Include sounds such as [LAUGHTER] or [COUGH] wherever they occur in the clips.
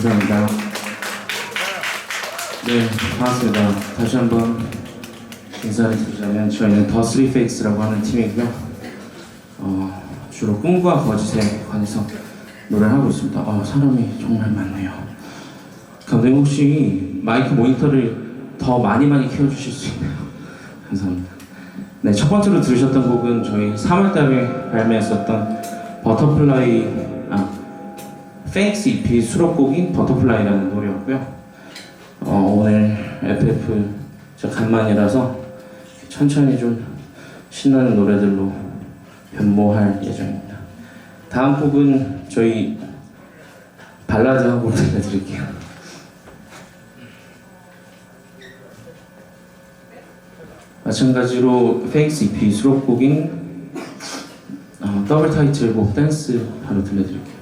감사합니다. 네, 반갑습니다. 다시 한번 인사를 드리자면 저희는 더 쓰리 페이스라고 하는 팀이고요. 어, 주로 꿈과 거짓에 관해서 노래를 하고 있습니다. 어, 사람이 정말 많네요. 감독님 혹시 마이크 모니터를 더 많이 많이 키워주실 수 있나요? 감사합니다. 네, 첫 번째로 들으셨던 곡은 저희 3월달에 발매했었던 버터플라이 페이스 EP 수록곡인 버터플라이라는 노래였고요. 어, 오늘 FF 저 간만이라서 천천히 좀 신나는 노래들로 변모할 예정입니다. 다음 곡은 저희 발라드 한곡 들려드릴게요. 마찬가지로 페이스 EP 수록곡인 어, 더블 타이틀곡 댄스 바로 들려드릴게요.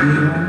그럴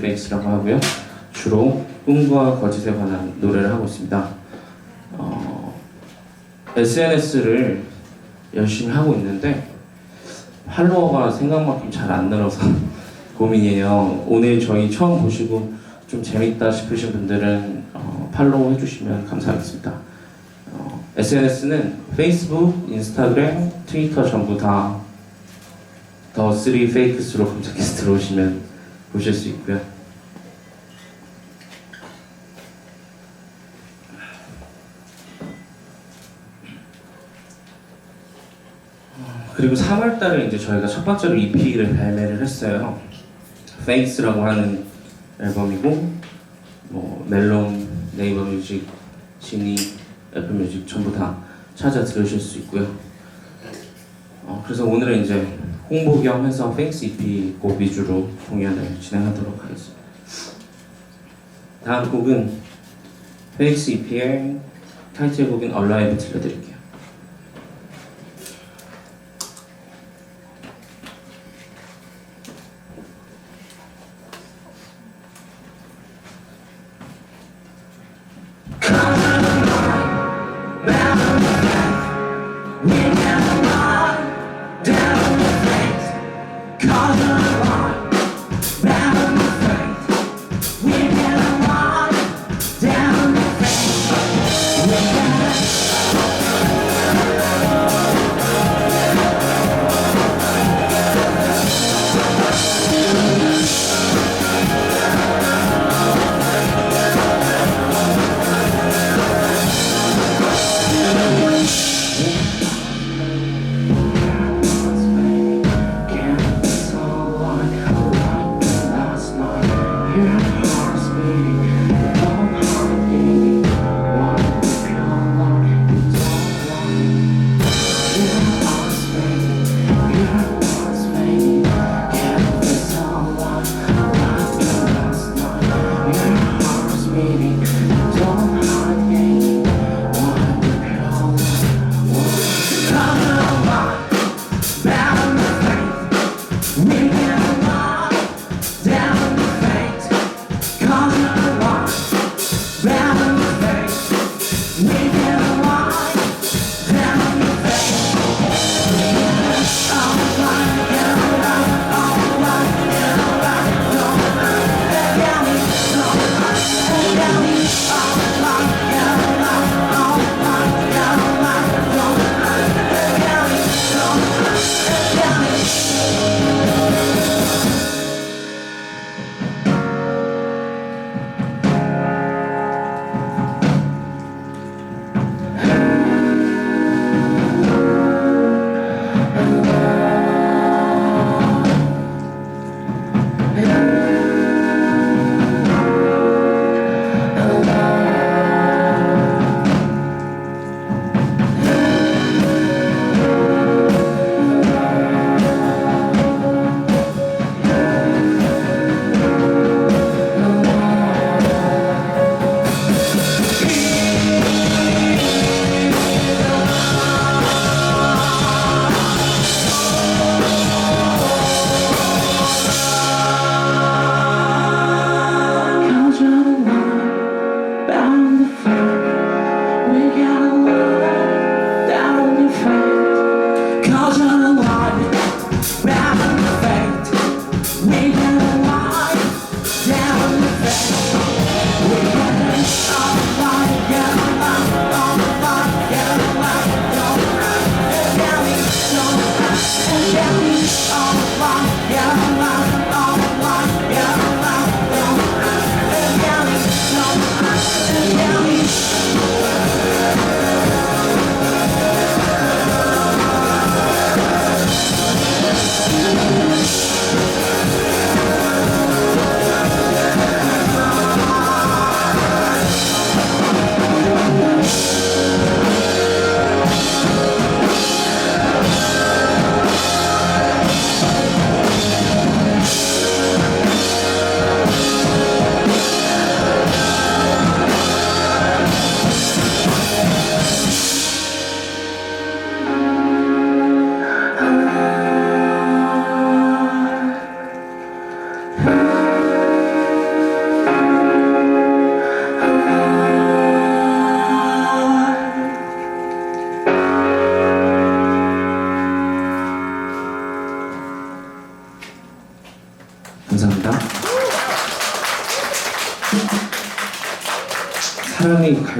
페이스라고 하고요. 주로 꿈과 거짓에 관한 노래를 하고 있습니다. 어, SNS를 열심히 하고 있는데 팔로워가 생각만큼 잘 안 늘어서 [LAUGHS] 고민이에요. 오늘 저희 처음 보시고 좀 재밌다 싶으신 분들은 어, 팔로우 해주시면 감사하겠습니다. 어, SNS는 페이스북, 인스타그램, 트위터 전부 다더 쓰리 페이크스로 검색해서 들어오시면 보실 수 있고요. 그리고 3월달에 이제 저희가 첫 번째로 EP를 발매를 했어요. Face라고 하는 앨범이고 뭐 멜론, 네이버 뮤직, 지니, 애플 뮤직 전부 다 찾아 들으실 수 있고요. 어, 그래서 오늘은 이제 홍보 겸 해서 페이스 EP 곡 위주로 공연을 진행하도록 하겠습니다. 다음 곡은 페이스 EP의 타이틀곡인 Alive 들려드릴게요.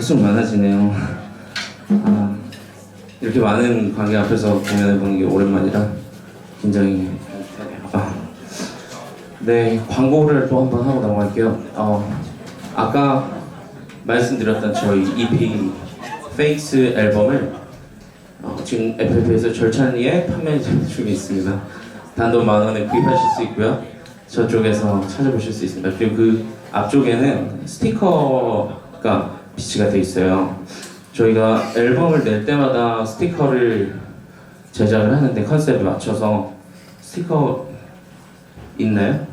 수록 많아지네요. 아, 이렇게 많은 관객 앞에서 공연해보는 게 오랜만이라 굉장히 아, 네 광고를 또 한번 하고 넘어갈게요. 어, 아까 말씀드렸던 저희 EP 페이스 앨범을 어, 지금 FF에서 절찬리에 판매 [LAUGHS] 중에 있습니다. 단돈 만 원에 구입하실 수 있고요. 저쪽에서 찾아보실 수 있습니다. 그리고 그 앞쪽에는 스티커가 비치가 돼 있어요. 저희가 앨범을 낼 때마다 스티커를 제작을 하는데 컨셉에 맞춰서 스티커 있나요?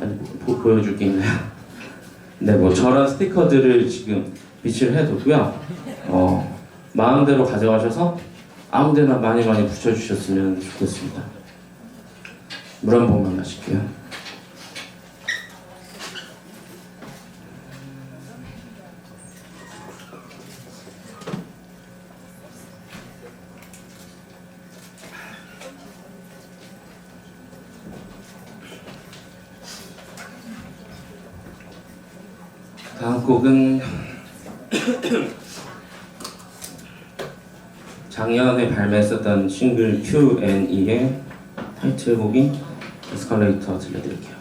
아니 보, 보여줄 게 있나요? [LAUGHS] 네, 뭐 저런 스티커들을 지금 비치를 해뒀고요. 어, 마음대로 가져가셔서 아무데나 많이 많이 붙여주셨으면 좋겠습니다. 물 한 번만 마실게요. 다음 곡은 작년에 발매했었던 싱글 Q&E의 타이틀곡인 에스컬레이터 들려드릴게요.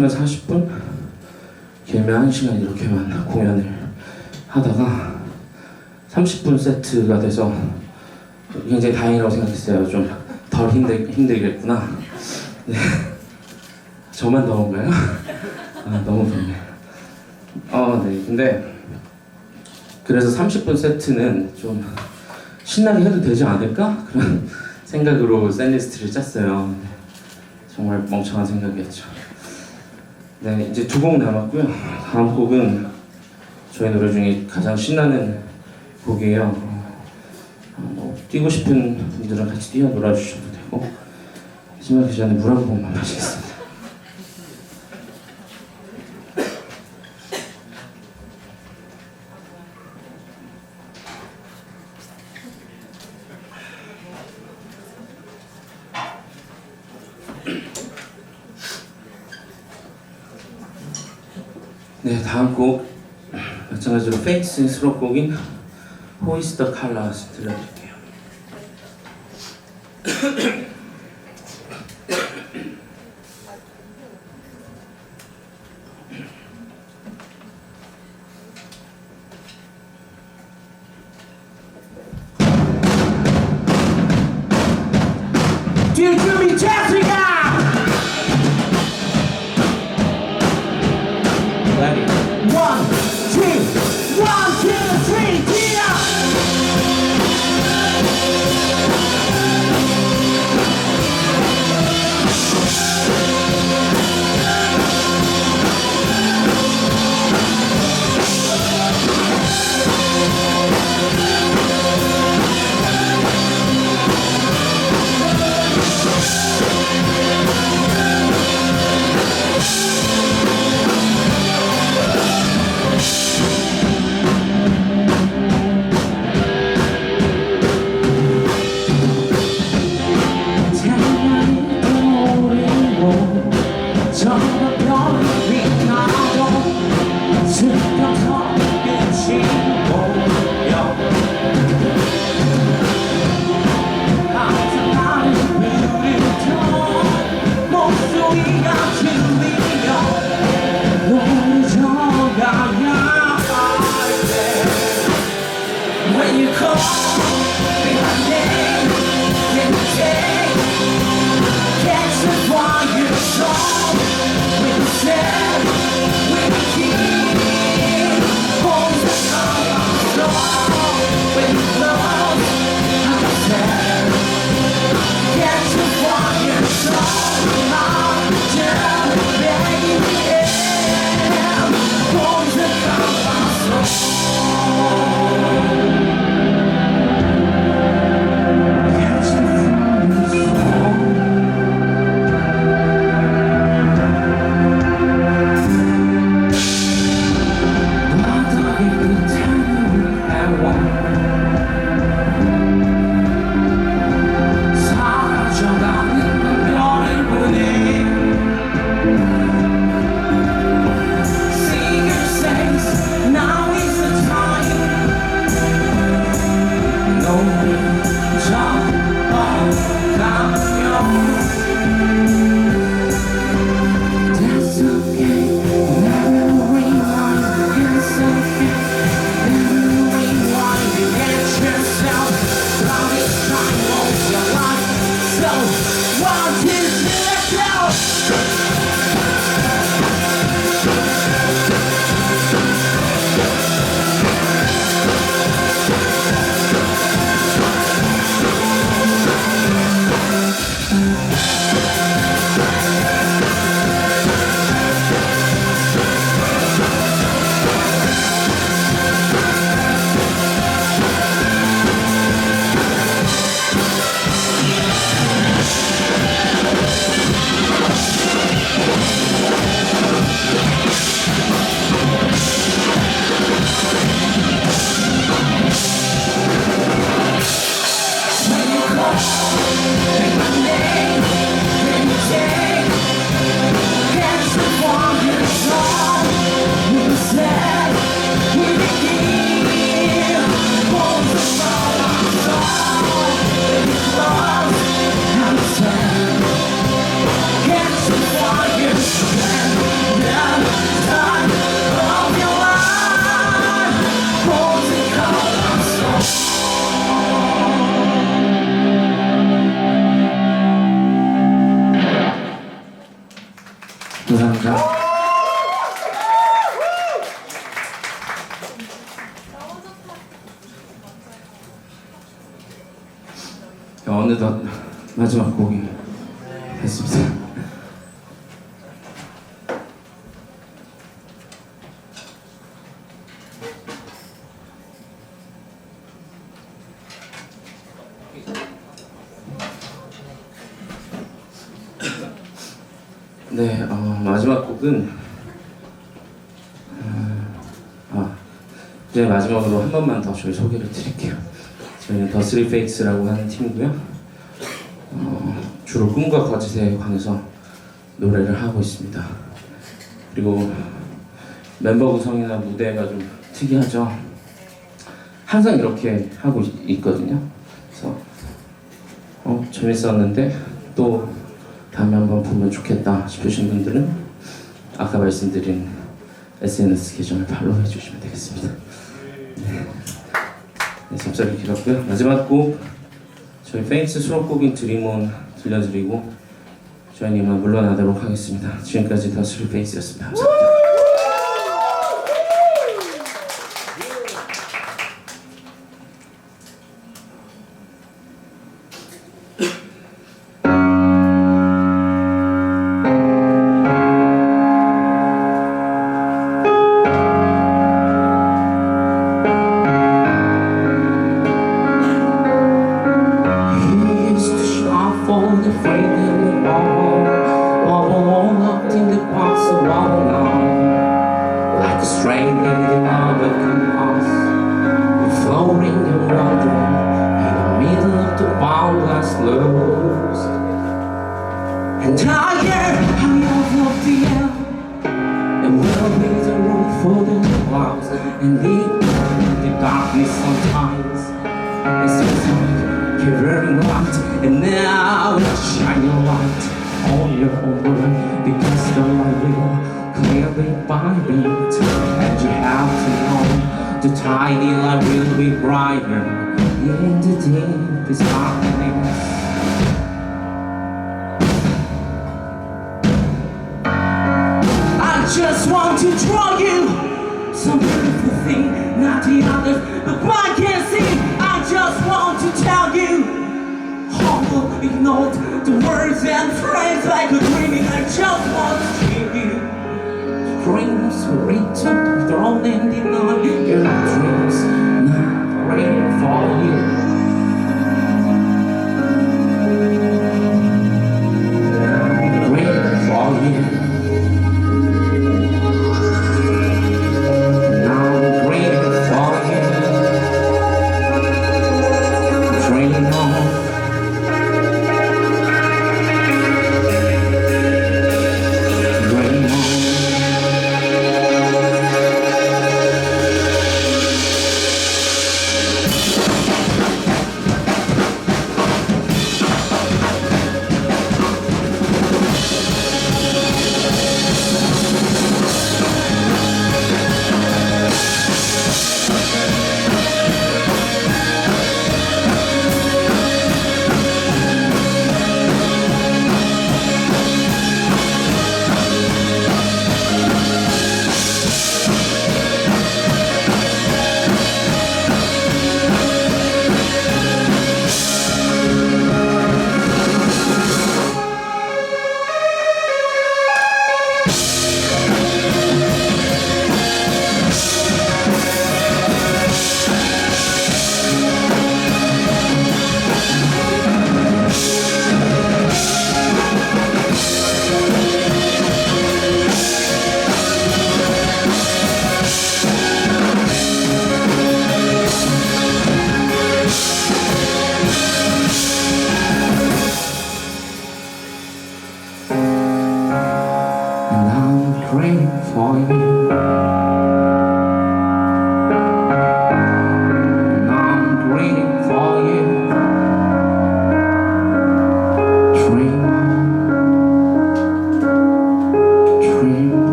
30분이나 40분? 길면 한시간 이렇게만 공연을 하다가 30분 세트가 돼서 굉장히 다행이라고 생각했어요. 좀 덜 힘들, 힘들겠구나. 네. 저만 더운가요? 아, 너무 덥네. 어, 네. 근데 그래서 30분 세트는 좀 신나게 해도 되지 않을까? 그런 생각으로 샌리스트를 짰어요. 네. 정말 멍청한 생각이었죠. 네, 이제 두 곡 남았고요. 다음 곡은 저희 노래 중에 가장 신나는 곡이에요. 어, 뭐 뛰고 싶은 분들은 같이 뛰어 놀아주셔도 되고 하지만 그 전에 물한 모금만 마시겠습니다. 네, 다음 곡 마찬가지로 페이스 수록곡인 호이스터 칼라스 들려드릴게요. 네, 어, 마지막 곡은 음, 아, 이제 마지막으로 한 번만 더 저희 소개를 드릴게요. 저희는 더 쓰리 페이스라고 하는 팀이고요. 어, 주로 꿈과 거짓에 관해서 노래를 하고 있습니다. 그리고 멤버 구성이나 무대가 좀 특이하죠. 항상 이렇게 하고 있- 있거든요. 그래서 어, 재밌었는데 또 다음에 한번 보면 좋겠다 싶으신 분들은 아까 말씀드린 SNS 계정을 팔로우해 주시면 되겠습니다. 네, 네 잡사를 길었고요. 마지막 곡 저희 페인스 수록곡인 드림온 들려드리고 저희는 물러나도록 하겠습니다. 지금까지 더 스리 페이스였습니다. 감사합니다. And you have to know The tiny light will be brighter In the deepest darkness I just want to draw you some beautiful thing, not the others, but I can't see. I just want to tell you, humble, ignored the words and phrases like a dreaming. I just want to keep you arms reach up, thrown ending on your dreams, not waiting for you. Waiting for you.